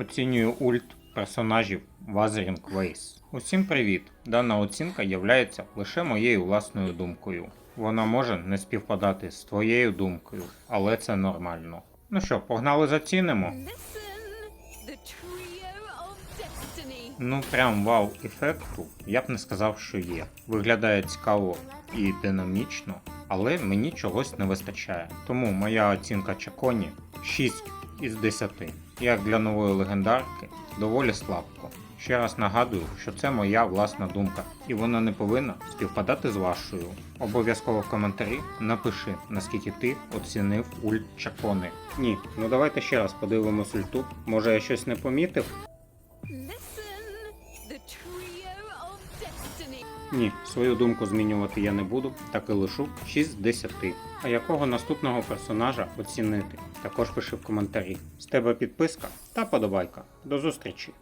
Оцінюю ульт персонажів Wuthering Waves. Усім привіт! Дана оцінка являється лише моєю власною думкою. Вона може не співпадати з твоєю думкою, але це нормально. Ну що, погнали зацінимо? Ну прям вау ефекту я б не сказав, що є. Виглядає цікаво і динамічно, але мені чогось не вистачає. Тому моя оцінка Чаконі 6 із 10. Як для нової легендарки, доволі слабко. Ще раз нагадую, що це моя власна думка, і вона не повинна співпадати з вашою. Обов'язково в коментарі напиши, наскільки ти оцінив ульт Чакони. Ні, ну давайте ще раз подивимось ульту. Може я щось не помітив? Ні, свою думку змінювати я не буду, так і лишу 6 з 10. А якого наступного персонажа оцінити? Також пиши в коментарі. З тебе підписка та подобайка. До зустрічі!